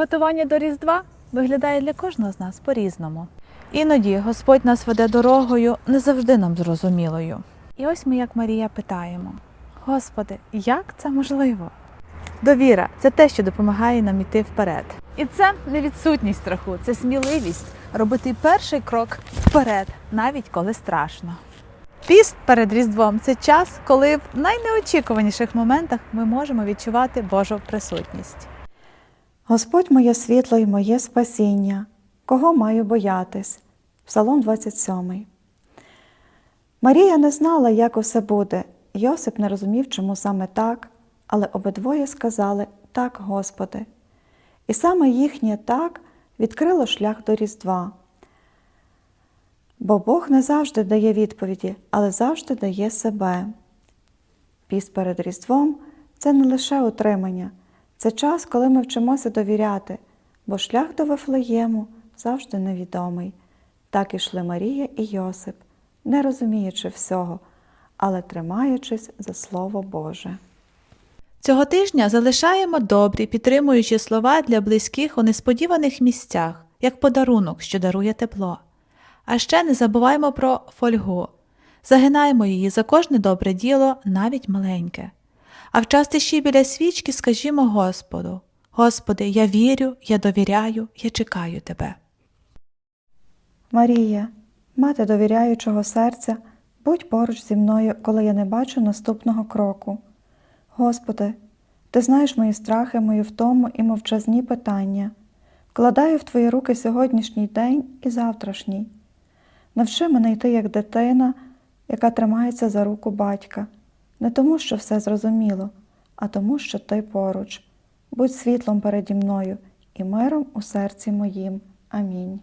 Приготування до Різдва виглядає для кожного з нас по-різному. Іноді Господь нас веде дорогою не завжди нам зрозумілою. І ось ми, як Марія, питаємо: Господи, як це можливо? Довіра це те, що допомагає нам іти вперед. І це не відсутність страху, це сміливість робити перший крок вперед, навіть коли страшно. Піст перед Різдвом це час, коли в найнеочікуваніших моментах ми можемо відчувати Божу присутність. Господь моє світло і моє спасіння, кого маю боятись? Псалом 27. Марія не знала, як усе буде. Йосип не розумів, чому саме так, але обидвоє сказали так, Господи. І саме їхнє так відкрило шлях до Різдва. Бо Бог не завжди дає відповіді, але завжди дає себе. Піст перед Різдвом це не лише утримання, це час, коли ми вчимося довіряти, бо шлях до Вифлеєму завжди невідомий. Так ішли Марія і Йосип, не розуміючи всього, але тримаючись за Слово Боже. Цього тижня залишаємо добрі, підтримуючі слова для близьких у несподіваних місцях, як подарунок, що дарує тепло. А ще не забуваємо про фольгу. Загинаємо її за кожне добре діло, навіть маленьке. А в час тиші біля свічки скажімо Господу: Господи, я вірю, я довіряю, я чекаю Тебе. Марія, мати довіряючого серця, будь поруч зі мною, коли я не бачу наступного кроку. Господи, Ти знаєш мої страхи, мою втому і мовчазні питання. Вкладаю в Твої руки сьогоднішній день і завтрашній. Навчи мене йти як дитина, яка тримається за руку батька, не тому, що все зрозуміло, а тому, що той поруч. Будь світлом переді мною і миром у серці моїм. Амінь.